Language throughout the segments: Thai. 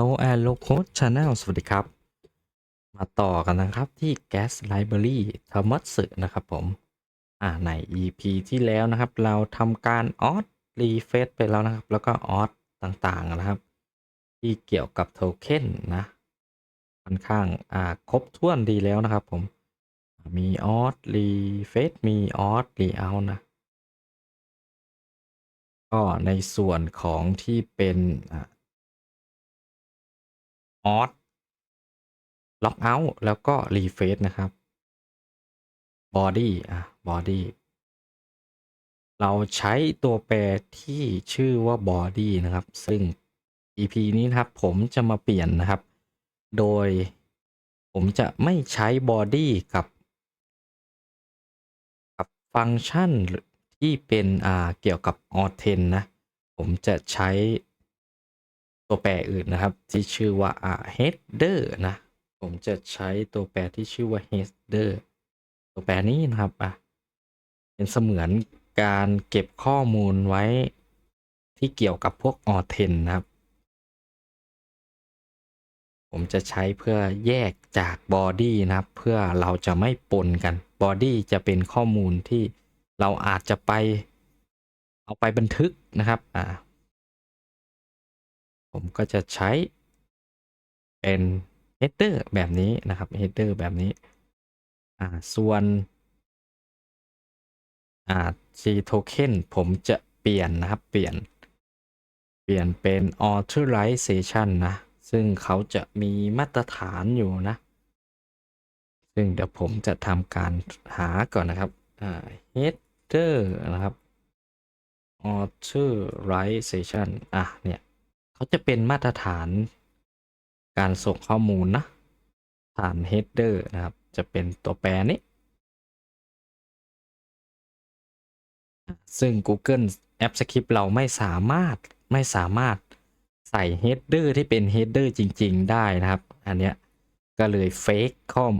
No and Local Channel สวัสดีครับ มาต่อกันนะครับที่ Gas Library t h o m a s นะครับผม อ่าใน EP ที่แล้วนะครับ เราทำการออ r รีเฟซไปแล้วนะครับ แล้วก็ออ r ต่างๆนะครับ ที่เกี่ยวกับโทเค็นนะค่อนข้างอ่าครบถ้วนดีแล้วนะครับผม มีออ r รีเฟซมีออ r รีเอานะ ก็ในส่วนของที่เป็นอ่า ออ r ล็อกเอาท์แล้วก็รีเฟซนะครับบอดี้อะบอดี้เราใช้ตัวแปรที่ชื่อว่าบอดี้นะครับ ซึ่ง EP นี้นะครับผมจะมาเปลี่ยนนะครับ โดยผมจะไม่ใช้บอดี้กับกับฟังก์ชันที่เป็นอ่าเกี่ยวกับออเทนนะ ผมจะใช้ ตัวแปรอื่นนะครับ ที่ชื่อว่า header นะ ผมจะใช้ตัวแปรที่ชื่อว่า header ตัวแปรนี้นะครับอะเป็นเสมือนการเก็บข้อมูลไว้ที่เกี่ยวกับพวกออเทนนะครับ ผมจะใช้เพื่อแยกจากบอดี้นะครับ เพื่อเราจะไม่ปนกันบอดี้จะเป็นข้อมูลที่เราอาจจะไปเอาไปบันทึกนะครับอ่า ผมก็จะใช้เป็น header แบบนี้นะครับ header แบบนี้อ่าส่วนอ่า G token ผมจะเปลี่ยนนะครับ เปลี่ยน เปลี่ยนเป็น authorization นะ ซึ่งเขาจะมีมาตรฐานอยู่นะ ซึ่งเดี๋ยวผมจะทำการหาก่อนนะครับอ่า header นะครับ authorization อะเนี่ย เขาจะเป็นมาตรฐานการส่งข้อมูลนะฐาน header นะครับ จะเป็นตัวแปรนี้ ซึ่ง Google App Script เราไม่สามารถไม่สามารถใส่ header ที่เป็น header จริง ๆ ได้นะครับ อันเนี้ยก็เลย fake ข้อม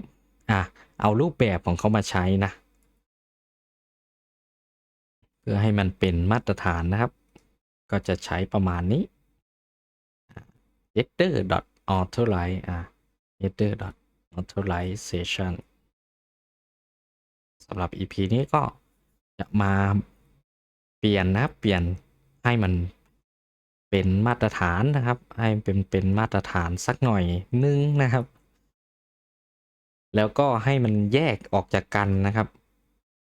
อะเอารูปแบบของเขามาใช้นะ เพื่อให้มันเป็นมาตรฐานนะครับ ก็จะใช้ประมาณนี้ header authorize อะ header authorization สำหรับ EP นี้ก็จะมาเปลี่ยนนะครับเปลี่ยนให้มันเป็นมาตรฐานนะครับ ให้เป็นเป็นมาตรฐานสักหน่อยนึงนะครับ แล้วก็ให้มันแยกออกจากกันนะครับ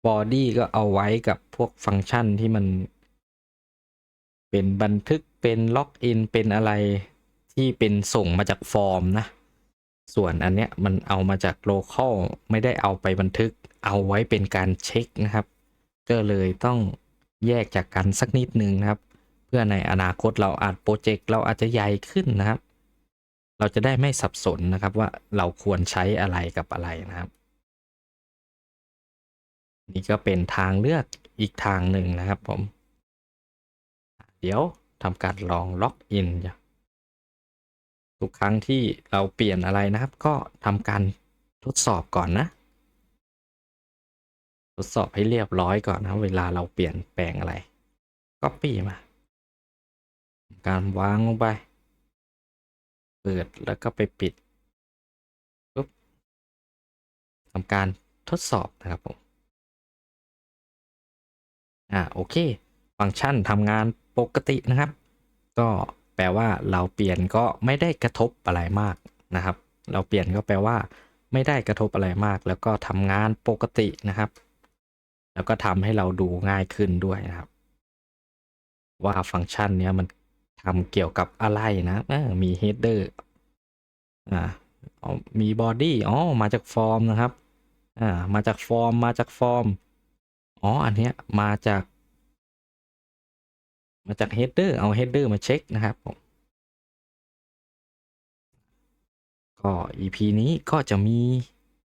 body ก็เอาไว้กับพวกฟังก์ชันที่มัน เป็นบันทึกเป็นล็อกอินเป็นอะไร ที่เป็นส่งมาจากฟอร์มนะ ส่วนอันเนี้ยมันเอามาจาก local ไม่ได้เอาไปบันทึก เอาไว้เป็นการเช็คนะครับ ก็เลยต้องแยกจากกันสักนิดนึงนะครับ เพื่อในอนาคตเราอาจโปรเจกต์เราอาจจะใหญ่ขึ้นนะครับ เราจะได้ไม่สับสนนะครับว่าเราควรใช้อะไรกับอะไรนะครับ นี่ก็เป็นทางเลือกอีกทางหนึ่งนะครับผม เดี๋ยวทำการลองล็อกอิน ทุกครั้งที่เราเปลี่ยนอะไรนะครับ ก็ทำการทดสอบก่อนนะ ทดสอบให้เรียบร้อยก่อนนะเวลาเราเปลี่ยนแปลงอะไร Copy มา การวางลงไป เปิดแล้วก็ไปปิดปุ๊บทำการทดสอบนะครับผมอ่าโอเค ฟังก์ชันทำงานปกตินะครับ ก็ แปลว่าเราเปลี่ยนก็ไม่ได้กระทบอะไรมากนะครับ เราเปลี่ยนก็แปลว่า ไม่ได้กระทบอะไรมาก แล้วก็ทำงานปกตินะครับ แล้วก็ทำให้เราดูง่ายขึ้นด้วยนะครับ ว่าฟังก์ชันเนี้ยมันทำเกี่ยวกับอะไรนะมี header อ่าเอามี body อ๋อมาจากฟอร์มนะครับอ่ามาจากฟอร์มมาจากฟอร์มอ๋ออันเนี้ยมาจาก มาจาก header เอา header มาเช็คนะครับผมก็ EP นี้ก็จะมี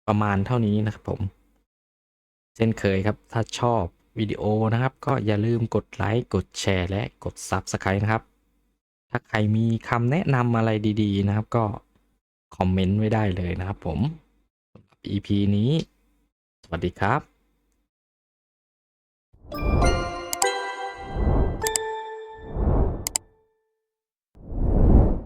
ประมาณเท่านี้นะครับผม เช่นเคยครับ ถ้าชอบวิดีโอนะครับ ก็อย่าลืมกดไลค์ กดแชร์ และกด Subscribe นะครับ ถ้าใครมีคำแนะนำอะไรดีๆนะครับ ก็คอมเมนต์ไว้ได้เลยนะครับผมสำหรับ EP นี้ สวัสดีครับ